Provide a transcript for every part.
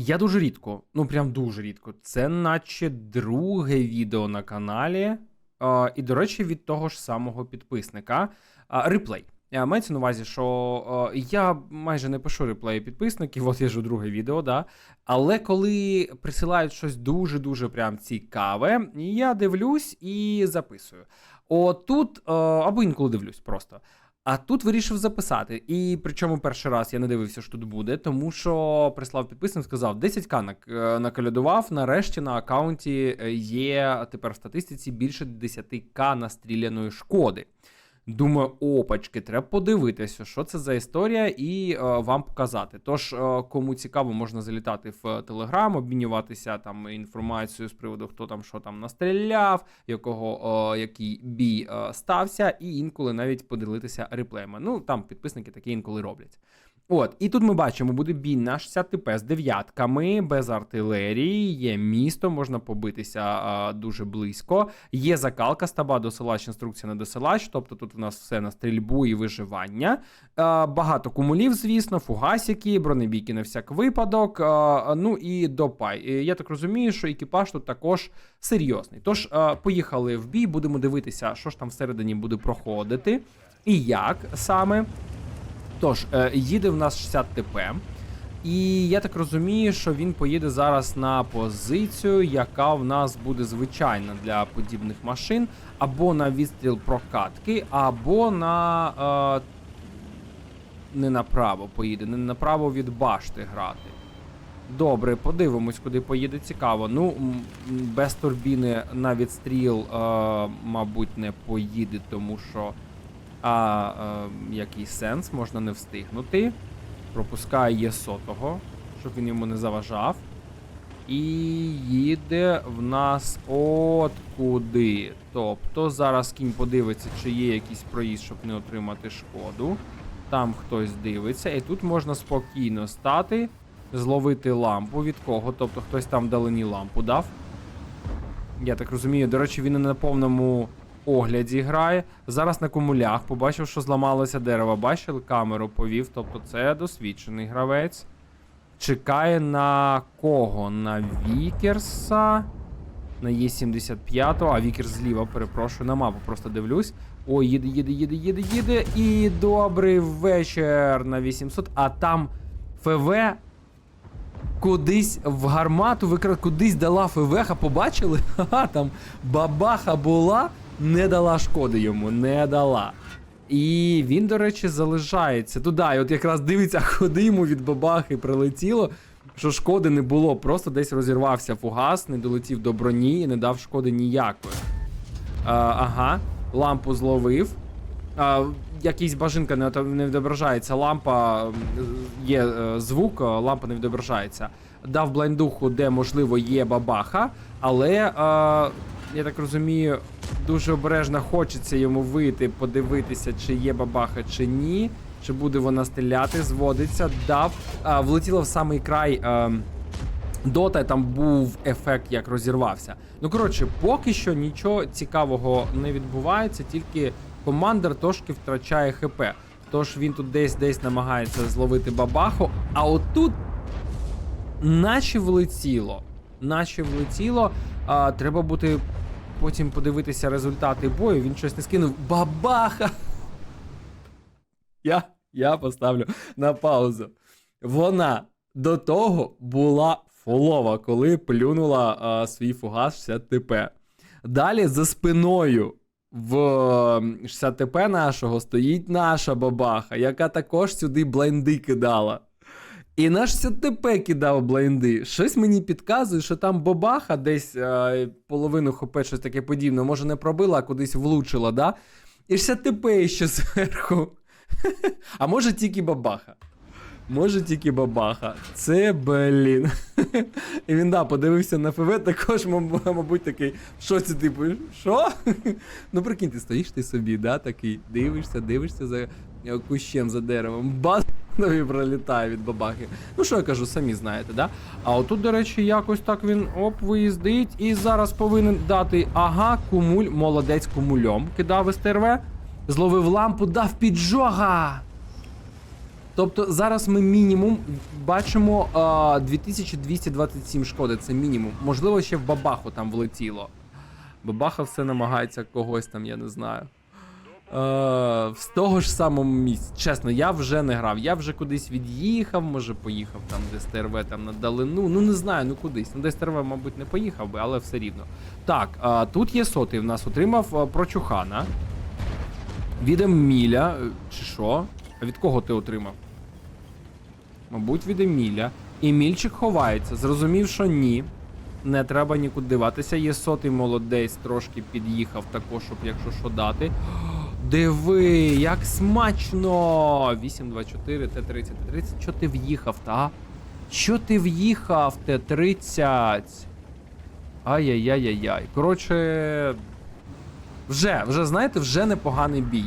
Я дуже рідко, ну прям дуже рідко. Це наче друге відео на каналі. Е, і, до речі, від того ж самого підписника. Е, реплей. Мається на увазі, що е, я майже не пишу реплеї підписників, от я ж друге відео, да. Але коли присилають щось дуже-дуже прям цікаве, я дивлюсь і записую. Отут, або інколи дивлюсь просто. А тут вирішив записати. І причому перший раз я не дивився, що тут буде, тому що прислав підписник, сказав 10к е, накалядував. Нарешті на аккаунті е, є тепер в статистиці більше 10к настріляної шкоди. Думаю, опачки, треба подивитися, що це за історія, і е, вам показати. Тож, е, кому цікаво, можна залітати в Телеграм, обмінюватися там інформацією з приводу, хто там що там настріляв, якого е, який бій е, стався, і інколи навіть поділитися реплеями. Ну там підписники такі інколи роблять. От, і тут ми бачимо, буде бій на 60 ТП з дев'ятками, без артилерії, є місто, можна побитися а, дуже близько. Є закалка стаба досилач, інструкція на досилач, тобто тут у нас все на стрільбу і виживання. А, багато кумулів, звісно, фугасики, бронебійки на всяк випадок. А, ну і допай. Я так розумію, що екіпаж тут також серйозний. Тож, а, поїхали в бій, будемо дивитися, що ж там всередині буде проходити, і як саме. Тож, е, їде в нас 60 ТП. І я так розумію, що він поїде зараз на позицію, яка в нас буде звичайна для подібних машин, або на відстріл прокатки, або на. Е, не направо поїде, не направо від башти грати. Добре, подивимось, куди поїде цікаво. Ну, без турбіни на відстріл, е, мабуть, не поїде, тому що. А е, який сенс можна не встигнути. Пропускає є сотого, щоб він йому не заважав. І їде в нас от куди. Тобто зараз кінь подивиться, чи є якийсь проїзд, щоб не отримати шкоду. Там хтось дивиться, і тут можна спокійно стати, зловити лампу від кого. Тобто хтось там вдалині лампу дав. Я так розумію, до речі, він не на повному огляді грає. Зараз на кумулях побачив, що зламалося дерево. Бачили, камеру повів. Тобто це досвідчений гравець. Чекає на кого? На Вікерса. На Є75, а Вікерс зліва, перепрошую, на мапу просто дивлюсь. Ой, їде, їде, їде, їде, їде. І добрий вечір на 800. А там ФВ кудись в гармату викра... кудись дала ФВХ, побачили? Ха-ха, там бабаха була, не дала шкоди йому, не дала. І він, до речі, залишається туди. І от якраз дивиться, куди йому від бабахи прилетіло, що шкоди не було. Просто десь розірвався фугас, не долетів до броні і не дав шкоди ніякої. А, ага, лампу зловив. А, якийсь бажинка не, не відображається. Лампа є е, звук, е, лампа не відображається. Дав блайндуху, де можливо є бабаха, але е, я так розумію, дуже обережно хочеться йому вийти, подивитися, чи є бабаха, чи ні. Чи буде вона стріляти, зводиться, дав, а, влетіло в самий край. Е, Дота там був ефект, як розірвався. Ну коротше, поки що нічого цікавого не відбувається, тільки командир трошки втрачає ХП. Тож він тут десь десь намагається зловити бабаху, а отут, наче влетіло. Наче влетіло. А, треба бути потім подивитися результати бою. Він щось не скинув. Бабаха! Я, я поставлю на паузу. Вона до того була фолова, коли плюнула а, свій фугас 60 ТП. Далі за спиною в ем, 60 ТП нашого стоїть наша бабаха, яка також сюди блайнди кидала. І наш 60 ТП кидав блайнди. Щось мені підказує, що там бабаха десь е, половину хп, щось таке подібне, може не пробила, а кудись влучила, да? І 60 ТП ще зверху. А може тільки бабаха. Може тільки бабаха. Це блін. І він да, подивився на ФВ, також, мабуть, такий. Що це типу? Що? Ну прикинь, ти стоїш ти собі, да, такий, дивишся, дивишся за кущем, за деревом. Тобі пролітає від бабахи. Ну що я кажу, самі знаєте, да? А отут, до речі, якось так він оп, виїздить і зараз повинен дати. Ага, кумуль, молодець кумульом. Кидав СТРВ, зловив лампу, дав піджога. Тобто зараз ми мінімум бачимо а, 2227 шкоди. Це мінімум. Можливо, ще в бабаху там влетіло. Бабаха все намагається когось там, я не знаю. Е, з того ж самого місця. Чесно, я вже не грав. Я вже кудись від'їхав, може поїхав там, де СТРВ там на далину. Ну не знаю, ну кудись. Ну, де СТРВ, мабуть, не поїхав би, але все рівно. Так, а, тут є сотий в нас отримав прочухана. Від Еміля. е, Чи що? А від кого ти отримав? Мабуть, від Еміля. Емільчик ховається. Зрозумів, що ні. Не треба нікуди диватися. Є сотий молодець, трошки під'їхав також, щоб якщо що дати. Диви, як смачно! 824, Т-30, Т-30. Що ти в'їхав, та? Що ти в'їхав, Т-30? Ай-яй-яй-яй-яй. Коротше. Вже, вже, знаєте, вже непоганий бій.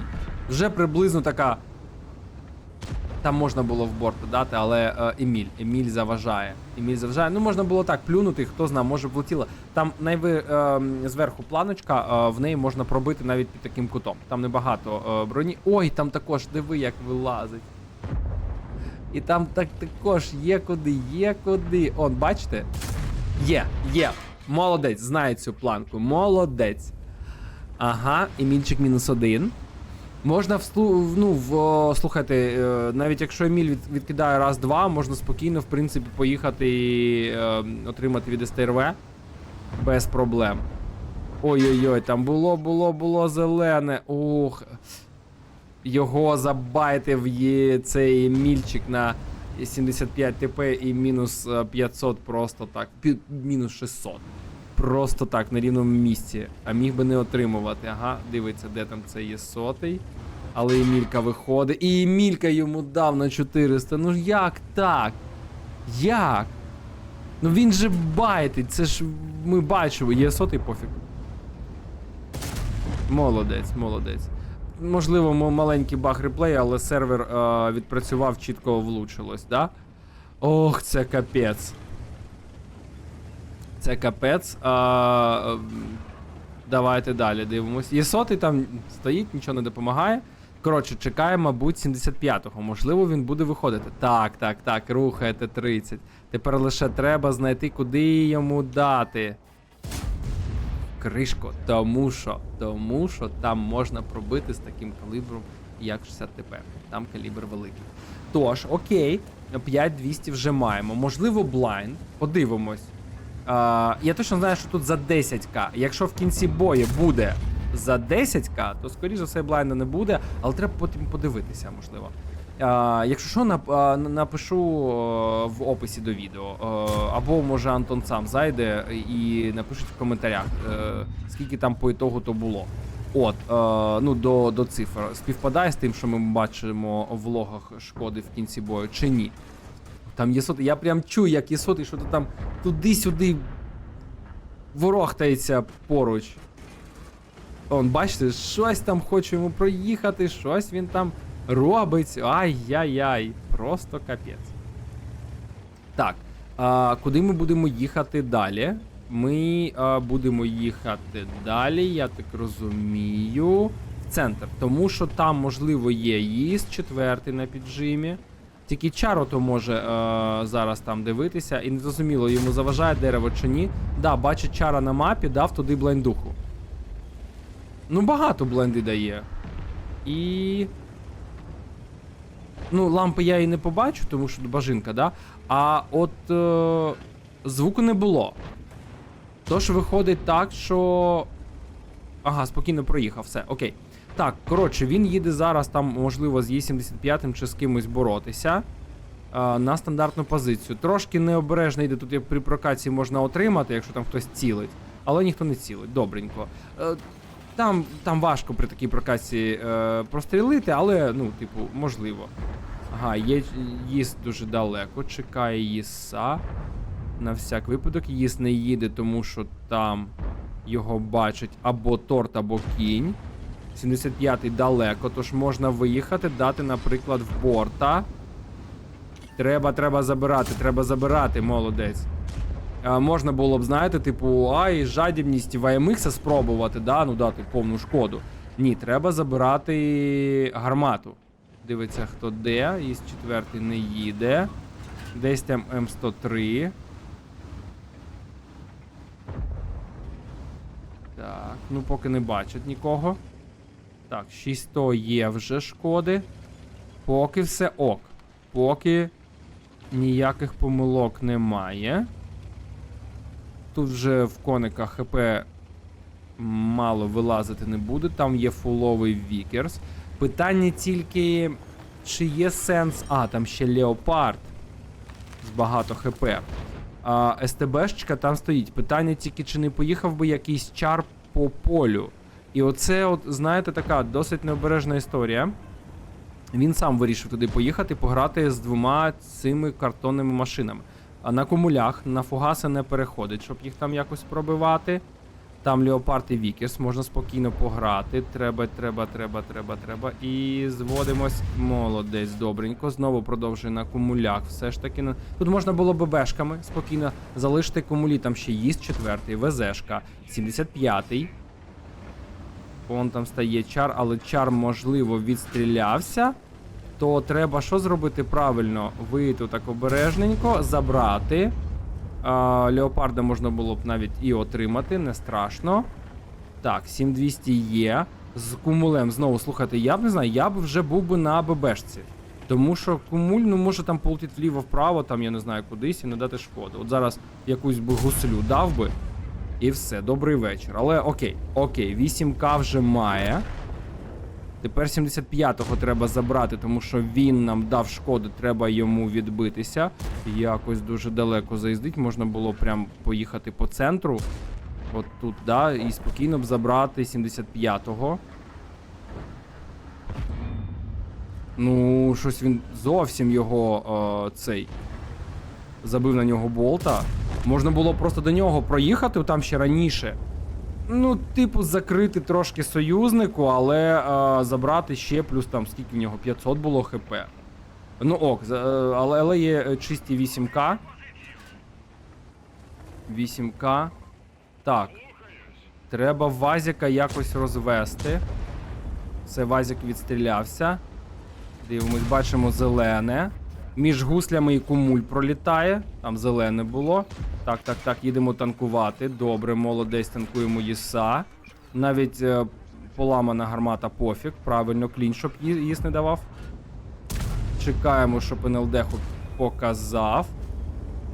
Вже приблизно така. Там можна було в борт дати, але е, Еміль. Еміль заважає. Еміль заважає. Ну, можна було так плюнути, хто знає, може влетіло. Там найви е, зверху планочка, е, в неї можна пробити навіть під таким кутом. Там небагато е, броні. Ой, там також диви, як вилазить. І там так також є куди, є куди. Он, бачите? Є, є. Молодець, знає цю планку. Молодець. Ага, Емільчик мінус один. Можна вслу... ну, в, о, слухайте, е, навіть якщо Еміль від, відкидає раз-два, можна спокійно, в принципі, поїхати і е, отримати від СТРВ без проблем. Ой-ой-ой, там було, було, було зелене. Ох. Його забайтив є цей Емільчик на 75 ТП і мінус е, 500 просто так. Мінус 600. Просто так, на рівному місці. А міг би не отримувати. Ага, дивиться, де там це є сотий. Але Емілька виходить. І Емілька йому дав на 400. Ну як так? Як? Ну він же байтить, це ж ми бачимо, є сотий пофіг. Молодець, молодець. Можливо, маленький баг реплею, але сервер е, відпрацював, чітко влучилось, да? Ох, це капець. Це капець. А, ем, давайте далі дивимось. Є сотий там стоїть, нічого не допомагає. Коротше, чекає, мабуть, 75-го. Можливо, він буде виходити. Так, так, так, рухаєте 30. Тепер лише треба знайти, куди йому дати. Кришку. Тому що, тому що там можна пробити з таким калібром, як 60 ТП. Там калібр великий. Тож, окей, 5200 вже маємо. Можливо, блайнд. Подивимось. Я точно знаю, що тут за 10к. Якщо в кінці бою буде за 10к, то скоріше за все блайнда не буде, але треба потім подивитися, можливо. А, якщо що, нап, напишу в описі до відео. Або може Антон сам зайде і напишіть в коментарях, е, скільки там по ітогу то було. От, е, ну до, до цифр. Співпадає з тим, що ми бачимо в влогах шкоди в кінці бою, чи ні? Там є. Я прям чую, як є соти, що то там туди-сюди ворохтається поруч. Он, бачите, щось там хоче йому проїхати, щось він там робить. Ай-яй-яй. Просто капець. Так. А, куди ми будемо їхати далі? Ми а, будемо їхати далі, я так розумію. В центр. Тому що там, можливо, є їзд четвертий на піджимі. Тільки Чаро то може е, зараз там дивитися, і незрозуміло, йому заважає дерево чи ні. Да, бачить чара на мапі, дав туди блайндуху. Ну, багато бленди дає. І. Ну, лампи я і не побачу, тому що бажинка, да? А от е, звуку не було. Тож виходить так, що. Ага, спокійно проїхав, все, окей. Так, коротше, він їде зараз там, можливо, з Є75 чи з кимось боротися. е, На стандартну позицію. Трошки необережно йде тут при прокації можна отримати, якщо там хтось цілить. Але ніхто не цілить, добренько. Е, Там, там важко при такій прокації е, прострілити, але, ну, типу, можливо. Ага, є, їзд дуже далеко, чекає їса. На всяк випадок, їс не їде, тому що там його бачать або торт, або кінь. 75-й далеко, тож можна виїхати, дати, наприклад, в борта. Треба, треба забирати, треба забирати, молодець. А, можна було б, знаєте, типу, ай, жадібність в AMX спробувати, да, ну дати повну шкоду. Ні, треба забирати гармату. Дивиться, хто де. Із четвертий не їде. Десь там М103. Так, ну поки не бачать нікого. Так, 600 є вже шкоди. Поки все ок. Поки ніяких помилок немає. Тут вже в коника ХП мало вилазити не буде. Там є фуловий Вікерс. Питання тільки, чи є сенс. А, там ще Леопард з багато ХП. А СТБшечка там стоїть. Питання тільки, чи не поїхав би якийсь чар по полю. І оце, от, знаєте, така досить необережна історія. Він сам вирішив туди поїхати, пограти з двома цими картонними машинами. А на комулях на фугаси не переходить, щоб їх там якось пробивати. Там Леопард і Вікерс, можна спокійно пограти. Треба, треба, треба, треба, треба. І зводимось. Молодець, добренько. Знову продовжує на комулях. Все ж таки. на- Тут можна було ББшками спокійно залишити комулі. Там ще їсть четвертий, ВЗшка, 75-й. Вон там стає чар, але чар, можливо, відстрілявся. То треба що зробити правильно? Вийти так обережненько, забрати. А, Леопарда можна було б навіть і отримати, не страшно. Так, 7200 є. З кумулем знову слухайте, я б не знаю, я б вже був би на АББшці. Тому що кумуль, ну може там полетить вліво-вправо, там я не знаю кудись і не дати шкоду. От зараз якусь би гуслю дав би. І все, добрий вечір. Але окей, окей, 8К вже має. Тепер 75-го треба забрати, тому що він нам дав шкоду, треба йому відбитися. Якось дуже далеко заїздить, можна було прям поїхати по центру. От тут, да, і спокійно б забрати 75-го. Ну, щось він зовсім його е, цей. Забив на нього болта. Можна було просто до нього проїхати там ще раніше. Ну, типу, закрити трошки союзнику, але е, забрати ще плюс там скільки в нього 500 було хп. Ну ок, е, але, але є е, чисті 8К. 8К. Так. Треба Вазіка якось розвести. Це Вазік відстрілявся. Дивимось, бачимо зелене. Між гуслями і кумуль пролітає. Там зелене було. Так, так, так, їдемо танкувати. Добре, молодець, танкуємо ЄСА. Навіть е, поламана гармата пофіг. Правильно, клін, щоб ї- не давав. Чекаємо, щоб НЛД показав.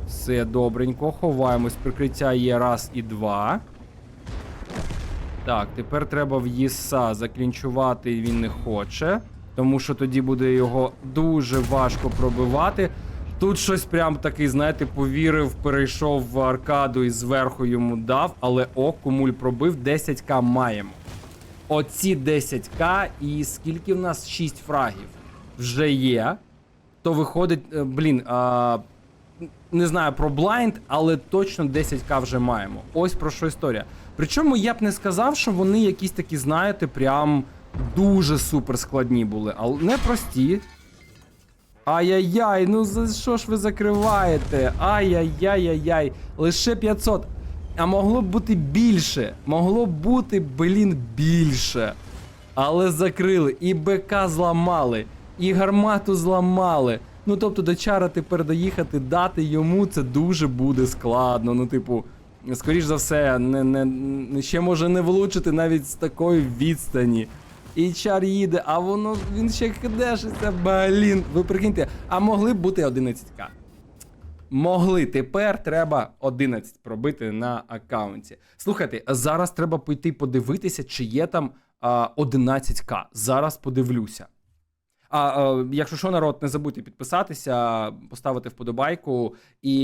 Все добренько. Ховаємось. Прикриття є раз і два. Так, тепер треба в ЄСА заклінчувати він не хоче. Тому що тоді буде його дуже важко пробивати. Тут щось прям такий, знаєте, повірив, перейшов в аркаду і зверху йому дав, але о, кумуль пробив, 10к маємо. Оці 10к, і скільки в нас 6 фрагів вже є. То виходить, е, блін, а, не знаю про блайнд, але точно 10к вже маємо. Ось про що історія. Причому я б не сказав, що вони якісь такі, знаєте, прям дуже супер складні були, але не прості. Ай-яй-яй, ну за що ж ви закриваєте? Ай-яй-яй-яй-яй. Лише 500. А могло б бути більше. Могло б бути, блін, більше. Але закрили. І БК зламали, і гармату зламали. Ну тобто до чара тепер доїхати, дати йому це дуже буде складно. Ну, типу, скоріш за все, не, не, ще може не влучити навіть з такої відстані. Чар їде, а воно він ще хедешиться, блін. Ви прикиньте, а могли б бути 11к. Могли, тепер треба 11 пробити на аккаунті. Слухайте, зараз треба піти подивитися, чи є там а, 11к. Зараз подивлюся. А е, якщо що, народ, не забудьте підписатися, поставити вподобайку. І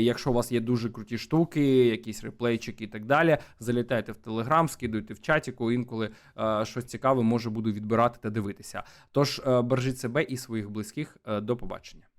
якщо у вас є дуже круті штуки, якісь реплейчики і так далі, залітайте в Телеграм, скидуйте в чатіку. Інколи е, щось цікаве може буду відбирати та дивитися. Тож е, бережіть себе і своїх близьких. Е, до побачення.